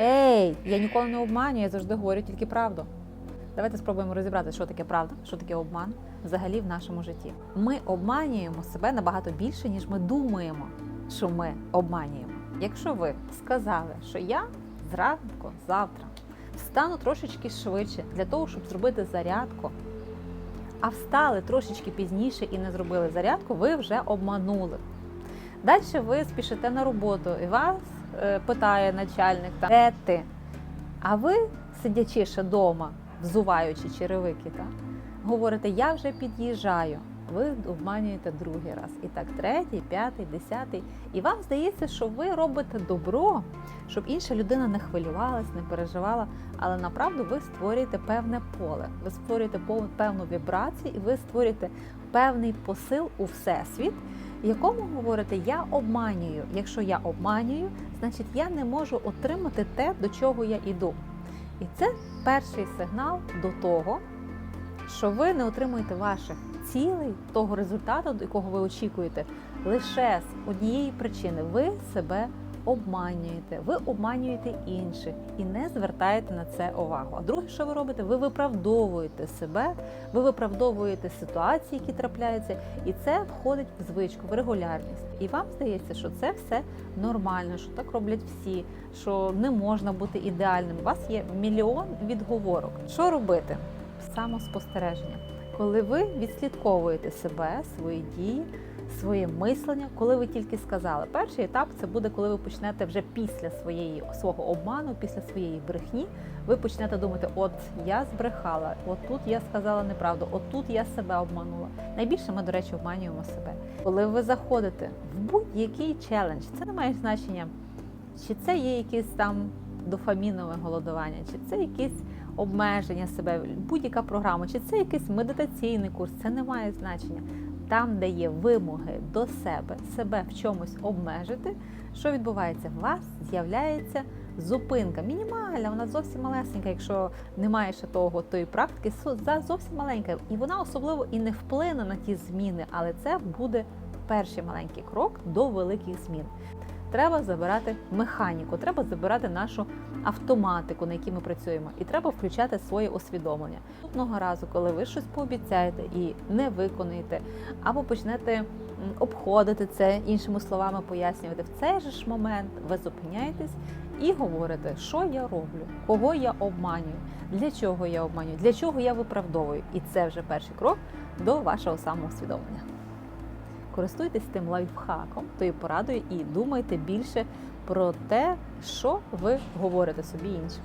Ей, я ніколи не обманюю, я завжди говорю тільки правду. Давайте спробуємо розібрати, що таке правда, що таке обман взагалі в нашому житті. Ми обманюємо себе набагато більше, ніж ми думаємо, що ми обманюємо. Якщо ви сказали, що я зранку, завтра встану трошечки швидше для того, щоб зробити зарядку, а встали трошечки пізніше і не зробили зарядку, ви вже обманули. Далі ви спішите на роботу, і вас питає начальник, та, де ти? А ви, сидячи ще вдома, взуваючи черевики, та, говорите, я вже під'їжджаю. Ви обманюєте другий раз. І так, третій, п'ятий, десятий. І вам здається, що ви робите добро, щоб інша людина не хвилювалась, не переживала. Але направду ви створюєте певне поле, ви створюєте певну вібрацію, і ви створюєте певний посил у всесвіт, в якому говорите, я обманюю. Якщо я обманюю, значить я не можу отримати те, до чого я йду. І це перший сигнал до того, що ви не отримуєте ваших цілей, того результату, до якого ви очікуєте, лише з однієї причини ви себе обманюєте, ви обманюєте інших і не звертаєте на це увагу. А друге, що ви робите, ви виправдовуєте себе, ви виправдовуєте ситуації, які трапляються, і це входить в звичку, в регулярність. І вам здається, що це все нормально, що так роблять всі, що не можна бути ідеальним. У вас є мільйон відговорок. Що робити? Самоспостереження. Коли ви відслідковуєте себе, свої дії, своє мислення, коли ви тільки сказали, перший етап це буде, коли ви почнете вже після своєї свого обману, після своєї брехні, ви почнете думати, от я збрехала, от тут я сказала неправду, от тут я себе обманула. Найбільше ми, до речі, обманюємо себе. Коли ви заходите в будь-який челендж, це не має значення, чи це є якесь там дофамінове голодування, чи це якісь обмеження себе, будь-яка програма, чи це якийсь медитаційний курс, це не має значення. Там, де є вимоги до себе, себе в чомусь обмежити, що відбувається? У вас з'являється зупинка, мінімальна, вона зовсім малесенька, якщо немає ще того тої практики, зовсім маленька. І вона особливо і не вплине на ті зміни, але це буде перший маленький крок до великих змін. Треба забирати механіку, треба забирати нашу автоматику, на якій ми працюємо, і треба включати своє усвідомлення. Одного разу, коли ви щось пообіцяєте і не виконуєте, або почнете обходити це, іншими словами пояснювати, в цей же ж момент ви зупиняєтесь і говорите, що я роблю, кого я обманюю, для чого я обманюю, для чого я виправдовую. І це вже перший крок до вашого самоусвідомлення. Користуйтесь тим лайфхаком, тою порадою і думайте більше про те, що ви говорите собі іншим.